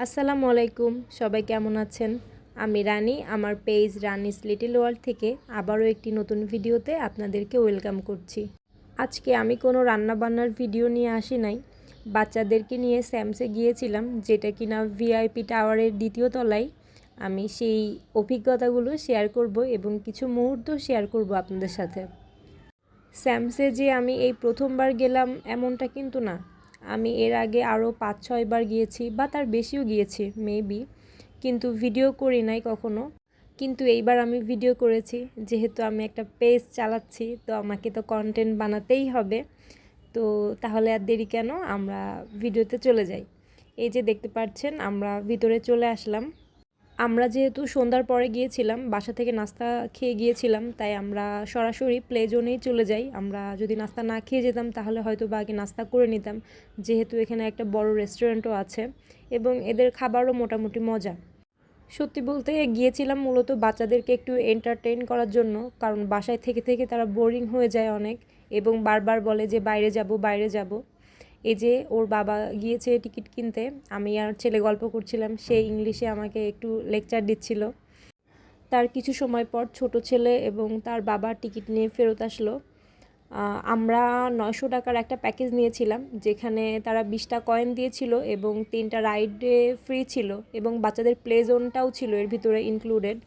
আসসালামু আলাইকুম, সবাই কেমন আছেন? আমি রানি, আমার পেজ রানিস লিটিল ওয়ার্ল্ড থেকে আবারও একটি নতুন ভিডিওতে আপনাদেরকে ওয়েলকাম করছি। আজকে আমি কোনো রান্নাবান্নার ভিডিও নিয়ে আসি নাই। বাচ্চাদেরকে নিয়ে স্যামসে গিয়েছিলাম, যেটা কিনা ভিআইপি টাওয়ারের দ্বিতীয় তলায়। আমি সেই অভিজ্ঞতাগুলো শেয়ার করব এবং কিছু মুহূর্ত শেয়ার করব আপনাদের সাথে। স্যামসে যে আমি এই প্রথমবার গেলাম, এমনটা কিন্তু না। আমি এর আগে আরও পাঁচ ছয়বার গিয়েছি বা তার বেশিও গিয়েছি মেবি কিন্তু ভিডিও করি নাই কখনো। কিন্তু এইবার আমি ভিডিও করেছি, যেহেতু আমি একটা পেজ চালাচ্ছি, তো আমাকে তো কন্টেন্ট বানাতেই হবে। তো তাহলে আর দেরি কেন? আমরা ভিডিওতে চলে যাই। এই যে দেখতে পাচ্ছেন, আমরা ভিতরে চলে আসলাম। আমরা যেহেতু সন্ধ্যার পরে গিয়েছিলাম, বাসা থেকে নাস্তা খেয়ে গিয়েছিলাম, তাই আমরা সরাসরি প্লে জোনেই চলে যাই। আমরা যদি নাস্তা না খেয়ে যেতাম, তাহলে হয়তো বা আগে নাস্তা করে নিতাম, যেহেতু এখানে একটা বড় রেস্টুরেন্টও আছে এবং এদের খাবারও মোটামুটি মজা। সত্যি বলতে গিয়েছিলাম মূলত বাচ্চাদেরকে একটু এন্টারটেইন করার জন্য, কারণ বাসায় থেকে থেকে তারা বোরিং হয়ে যায় অনেক এবং বারবার বলে যে বাইরে যাব বাইরে যাব। এই যে ওর বাবা গিয়েছে টিকিট কিনতে, আমি আর ছেলে গল্প করছিলাম, সে ইংলিশে আমাকে একটু লেকচার দিচ্ছিল। তার কিছু সময় পর ছোট ছেলে এবং তার বাবা টিকিট নিয়ে ফেরত আসলো। আমরা নয়শো টাকার একটা প্যাকেজ নিয়েছিলাম, যেখানে তারা বিশটা কয়েন দিয়েছিল এবং তিনটা রাইডে ফ্রি ছিল এবং বাচ্চাদের প্লে জোনটাও ছিল এর ভিতরে ইনক্লুডেড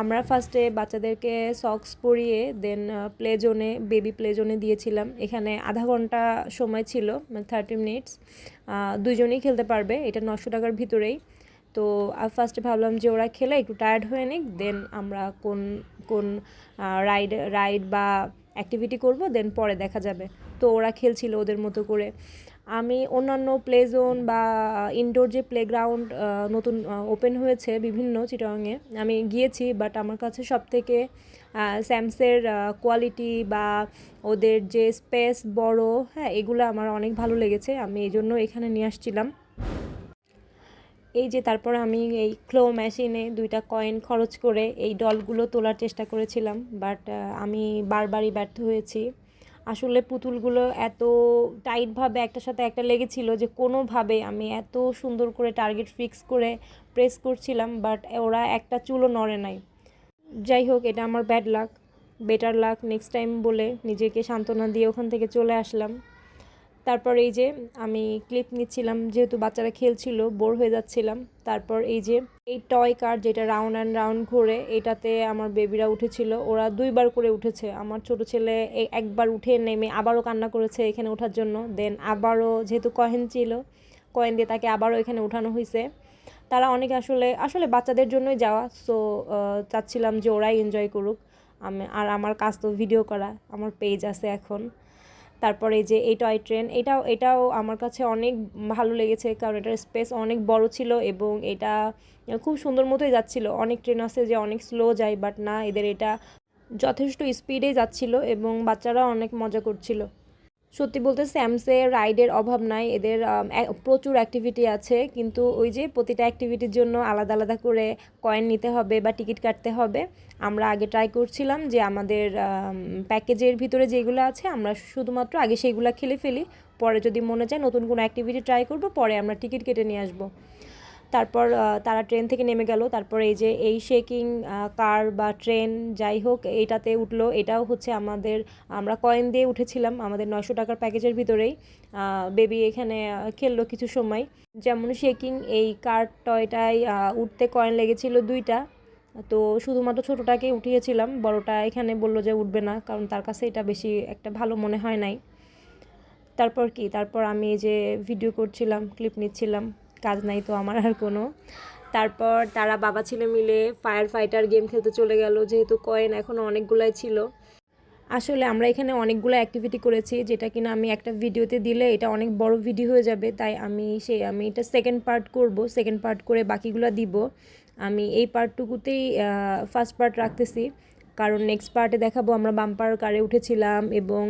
আমরা ফার্স্টে বাচ্চাদেরকে সক্স পরিয়ে দেন প্লে জোনে বেবি প্লে জোনে দিয়েছিলাম। এখানে আধা ঘণ্টা সময় ছিল মানে থার্টি মিনিটস দুজনেই খেলতে পারবে, এটা নশো টাকার ভিতরেই। তো ফার্স্টে ভাবলাম যে ওরা খেলে, একটু টায়ার্ড হয়ে নিক দেন আমরা কোন কোন রাইড রাইড বা অ্যাক্টিভিটি করব দেন পরে দেখা যাবে। তো ওরা খেলছিল ওদের মতো করে। আমি অন্যান্য প্লে জোন বা ইনডোর যে প্লেগ্রাউন্ড নতুন ওপেন হয়েছে বিভিন্ন চিটংয়ে আমি গিয়েছি বাট আমার কাছে সব থেকে স্যামসের কোয়ালিটি বা ওদের যে স্পেস বড় হ্যাঁ এগুলো আমার অনেক ভালো লেগেছে, আমি এই জন্য এখানে নিয়ে আসছিলাম। এই যে তারপর আমি এই ক্লো মেশিনে দুইটা কয়েন খরচ করে এই ডলগুলো তোলার চেষ্টা করেছিলাম বাট আমি বারবারই ব্যর্থ হয়েছি। আসলে পুতুলগুলো এত টাইটভাবে একটার সাথে একটা লেগেছিল যে কোনোভাবে আমি এত সুন্দর করে টার্গেট ফিক্স করে প্রেস করছিলাম, বাট ওরা একটা চুলও নড়ে নাই। যাই হোক, এটা আমার bad luck. Better luck, next time বলে নিজেকে সান্ত্বনা দিয়ে ওখান থেকে চলে আসলাম। তারপর এই যে আমি ক্লিপ নিচ্ছিলাম, যেহেতু বাচ্চারা খেলছিল বোর হয়ে যাচ্ছিলাম। তারপর এই যে এই টয় কার যেটা রাউন্ড অ্যান্ড রাউন্ড ঘুরে, এটাতে আমার বেবিরা উঠেছিল। ওরা দুইবার করে উঠেছে। আমার ছোট ছেলে একবার উঠে নেমে আবারও কান্না করেছে এখানে ওঠার জন্য। দেন আবারও যেহেতু কয়েন ছিল কয়েন দিয়ে তাকে আবারও এখানে উঠানো হয়েছে তারা অনেক আসলে আসলে বাচ্চাদের জন্যই যাওয়া। সো চাচ্ছিলাম যে ওরাই এনজয় করুক। আমি, আর আমার কাজ তো ভিডিও করা, আমার পেজ আছে এখন। তারপরে যে এই টয় ট্রেন, এটাও এটাও আমার কাছে অনেক ভালো লেগেছে, কারণ এটার স্পেস অনেক বড় ছিল এবং এটা খুব সুন্দর মতোই যাচ্ছিল। অনেক ট্রেন আছে যে অনেক স্লো যায়, বাট না, এদের এটা যথেষ্ট স্পিডে যাচ্ছিল এবং বাচ্চারা অনেক মজা করছিল। সত্যি বলতে স্যামসে রাইডের অভাব নাই, এদের প্রচুর অ্যাক্টিভিটি আছে, কিন্তু ওই যে প্রতিটা অ্যাক্টিভিটির জন্য আলাদা আলাদা করে কয়েন নিতে হবে বা টিকিট কাটতে হবে। আমরা আগে ট্রাই করছিলাম যে আমাদের প্যাকেজের ভিতরে যেগুলো আছে, আমরা শুধুমাত্র আগে সেইগুলো খেলে ফেলি, পরে যদি মনে চায় নতুন কোনো অ্যাক্টিভিটি ট্রাই করব, পরে আমরা টিকিট কেটে নিয়ে আসব। তারপর তারা ট্রেন থেকে নেমে গেল। তারপর এই যে এই শেকিং কার বা ট্রেন যাই হোক এইটাতে উঠল। এটাও হচ্ছে আমাদের, আমরা কয়েন দিয়ে উঠেছিলাম আমাদের নয়শো টাকার প্যাকেজের ভিতরেই। বেবি এখানে খেললো কিছু সময়। যেমন শেকিং এই কার টয়টায় উঠতে কয়েন লেগেছিল দুইটা। তো শুধুমাত্র ছোটোটাকে উঠিয়েছিলাম। বড়টা এখানে বলল যে উঠবে না, কারণ তার কাছে এটা বেশি একটা ভালো মনে হয় নাই। তারপর কি? তারপর আমি যে ভিডিও করছিলাম ক্লিপ নিচ্ছিলাম। কাজ নাই তো আমার আর কোনো। তারপর তারা বাবা ছেলে মিলে ফায়ার ফাইটার গেম খেলতে চলে গেল, যেহেতু কয়েন এখনও অনেকগুলাই ছিল। আসলে আমরা এখানে অনেকগুলো অ্যাক্টিভিটি করেছি, যেটা কিনা আমি একটা ভিডিওতে দিলে এটা অনেক বড় ভিডিও হয়ে যাবে, তাই আমি সেই আমি এটা সেকেন্ড পার্ট করব সেকেন্ড পার্ট করে বাকিগুলো দিব। আমি এই পার্টটুকুতেই ফার্স্ট পার্ট রাখতেছি, কারণ নেক্সট পার্টে দেখাবো, আমরা বাম্পার কারে উঠেছিলাম এবং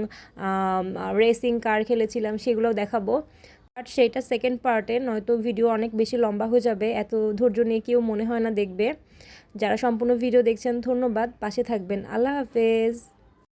রেসিং কার খেলেছিলাম, সেগুলোও দেখাবো। বাট সেটা সেকেন্ড পার্টে নয়তো ভিডিও অনেক বেশি লম্বা হয়ে যাবে, এত ধৈর্য নিয়ে কেউ মনে হয় না দেখবে। যারা সম্পূর্ণ ভিডিও দেখছেন, ধন্যবাদ, পাশে থাকবেন। আল্লাহ হাফেজ।